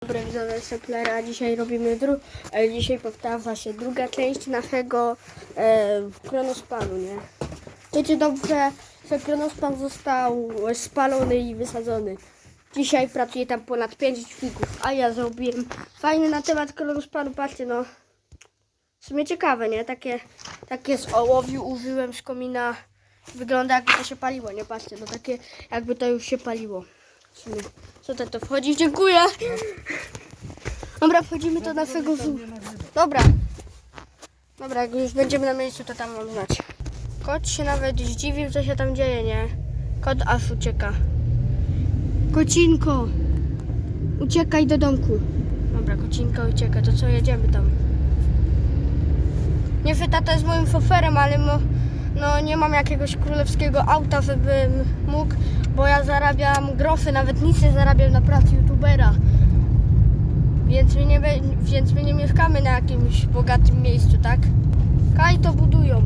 Dobry widzowie Seplera, dzisiaj robimy dru... e, dzisiaj powtarza się druga część naszego e, kronospanu, nie? Wiecie dobrze, że kronospan został spalony i wysadzony. Dzisiaj pracuje tam ponad 5 dźwigów, a ja zrobiłem fajny na temat kronospanu, patrzcie no. W sumie ciekawe, nie? Takie, takie z ołowiu użyłem z komina. Wygląda jakby to się paliło, nie? Patrzcie, no takie jakby to już się paliło. Co to, to wchodzi? Dziękuję! Dobra, wchodzimy do naszego zoo. Dobra. Dobra, jak już będziemy na miejscu, to tam mam znać. Kot się nawet zdziwił, co się tam dzieje, nie? Kot aż ucieka. Kocinko! Uciekaj do domku. Dobra, kocinka ucieka, to co, jedziemy tam. Nie wiem, tata jest moim foferem, ale mo, no, nie mam jakiegoś królewskiego auta, żebym mógł, bo ja zarabiam grofy, nawet nic nie zarabiam na pracy youtubera. Więc my, nie, więc my nie mieszkamy na jakimś bogatym miejscu, tak? Kaj to budują.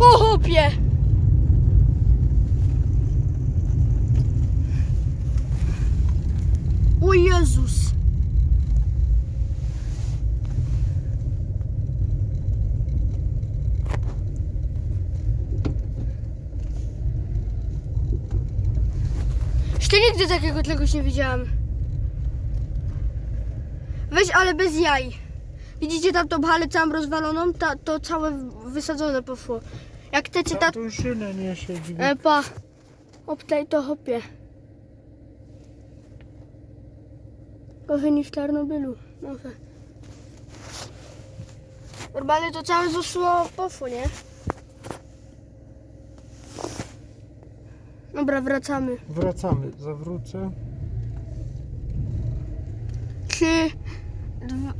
O chłopie! O Jezus! Jeszcze nigdy takiego czegoś nie widziałam. Weź, ale bez jaj. Widzicie tam tą halę całą rozwaloną? Ta, to całe wysadzone poszło. Jak chcecie ta... Tam tu szynę niesie dźwig. E, pa. Obtaj to hopie. Gorzej niż w Czarnobylu. Może. Normalnie to całe zeszło poszło, nie? Dobra, wracamy. Wracamy, zawrócę. Trzy, dwa,